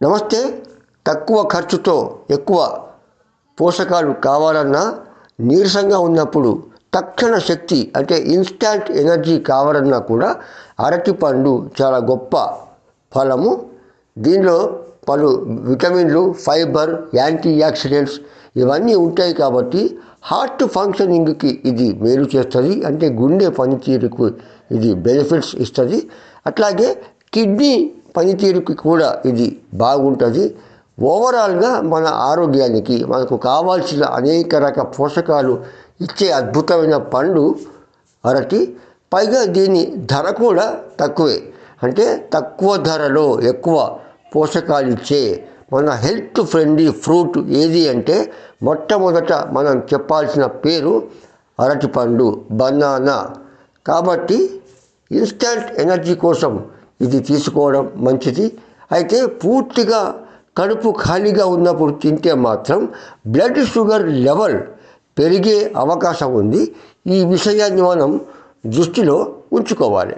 నమస్తే తక్కువ ఖర్చుతో ఎక్కువ పోషకాలు కావాలన్నా నీరసంగా ఉన్నప్పుడు తక్షణ శక్తి అంటే ఇన్స్టాంట్ ఎనర్జీ కావాలన్నా కూడా అరటిపండు చాలా గొప్ప ఫలము. దీనిలో పలు విటమిన్లు ఫైబర్ యాంటీ ఆక్సిడెంట్స్ ఇవన్నీ ఉంటాయి కాబట్టి హార్ట్ ఫంక్షనింగ్కి ఇది మేలు చేస్తుంది అంటే గుండె పనితీరుకు ఇది బెనిఫిట్స్ ఇస్తుంది. అట్లాగే కిడ్నీ పనితీరుకి కూడా ఇది బాగుంటుంది. ఓవరాల్గా మన ఆరోగ్యానికి మనకు కావాల్సిన అనేక రక పోషకాలు ఇచ్చే అద్భుతమైన పండు అరటి. పైగా దీని ధర కూడా తక్కువే. అంటే తక్కువ ధరలో ఎక్కువ పోషకాలు ఇచ్చే మన హెల్త్ ఫ్రెండ్లీ ఫ్రూట్ ఏది అంటే మొట్టమొదట మనం చెప్పాల్సిన పేరు అరటిపండు బనానా. కాబట్టి ఇన్స్టంట్ ఎనర్జీ కోసం ఇది తీసుకోవడం మంచిది. అయితే పూర్తిగా కడుపు ఖాళీగా ఉన్నప్పుడు తింటే మాత్రం బ్లడ్ షుగర్ లెవెల్ పెరిగే అవకాశం ఉంది. ఈ విషయాన్ని మనం దృష్టిలో ఉంచుకోవాలి.